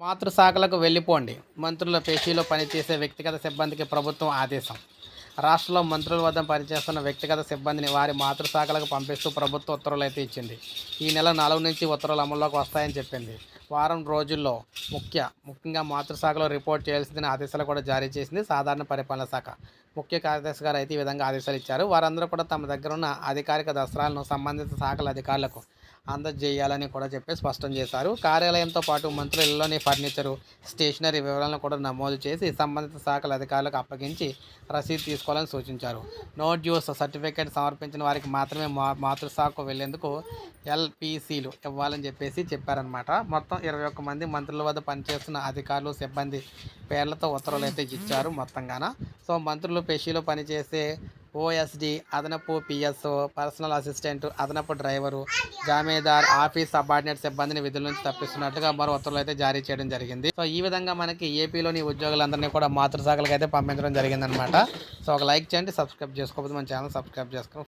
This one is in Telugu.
మాతృశాఖలకు వెళ్ళిపోండి. మంత్రుల పేషీలో పనిచేసే వ్యక్తిగత సిబ్బందికి ప్రభుత్వం ఆదేశం. రాష్ట్రంలో మంత్రుల వద్ద పనిచేస్తున్న వ్యక్తిగత సిబ్బందిని వారి మాతృశాఖలకు పంపిస్తూ ప్రభుత్వ ఉత్తర్వులు అయితే ఇచ్చింది. ఈ నెల నాలుగు నుంచి ఉత్తర్వులు అమల్లోకి వస్తాయని చెప్పింది. వారం రోజుల్లో ముఖ్య ముఖ్యంగా మాతృశాఖలో రిపోర్ట్ చేయాల్సిందని ఆదేశాలు కూడా జారీ చేసింది సాధారణ పరిపాలన శాఖ. ముఖ్య కార్యదర్శి గారు అయితే ఈ విధంగా ఆదేశాలు ఇచ్చారు. వారందరూ కూడా తమ దగ్గర ఉన్న అధికారిక దసరాలను సంబంధిత శాఖల అధికారులకు అందజేయాలని కూడా చెప్పి స్పష్టం చేశారు. కార్యాలయంతో పాటు మంత్రుల ఇళ్ళలోని ఫర్నిచరు స్టేషనరీ వివరాలను కూడా నమోదు చేసి సంబంధిత శాఖల అధికారులకు అప్పగించి రసీదు తీసుకు తీసుకోవాలని సూచించారు. నో డ్యూస్ సర్టిఫికేట్ సమర్పించిన వారికి మాత్రమే మా మాతృశాఖకు వెళ్ళేందుకు ఎల్పిసిలు ఇవ్వాలని చెప్పేసి చెప్పారనమాట మొత్తం ఇరవై ఒక్క మంది మంత్రుల వద్ద పనిచేస్తున్న అధికారులు సిబ్బంది పేర్లతో ఉత్తర్వులు అయితే ఇచ్చారు మొత్తంగాన. సో మంత్రులు పేషీలో పనిచేసే ఓఎస్డి అదనపు పిఎస్ఓ పర్సనల్ అసిస్టెంట్ అదనపు డ్రైవరు జామీదార్ ఆఫీస్ సబార్డినేట్ సిబ్బందిని విధుల నుంచి తప్పిస్తున్నట్లుగా మరో ఉత్తర్వులు అయితే జారీ చేయడం జరిగింది. సో ఈ విధంగా మనకి ఏపీలోని ఉద్యోగులందరినీ కూడా మాతృశాఖలకు అయితే పంపించడం జరిగిందనమాట సో ఒక లైక్ చేయండి సబ్స్క్రైబ్ చేసుకోకపోతే మన ఛానల్ సబ్స్క్రైబ్ చేసుకోండి.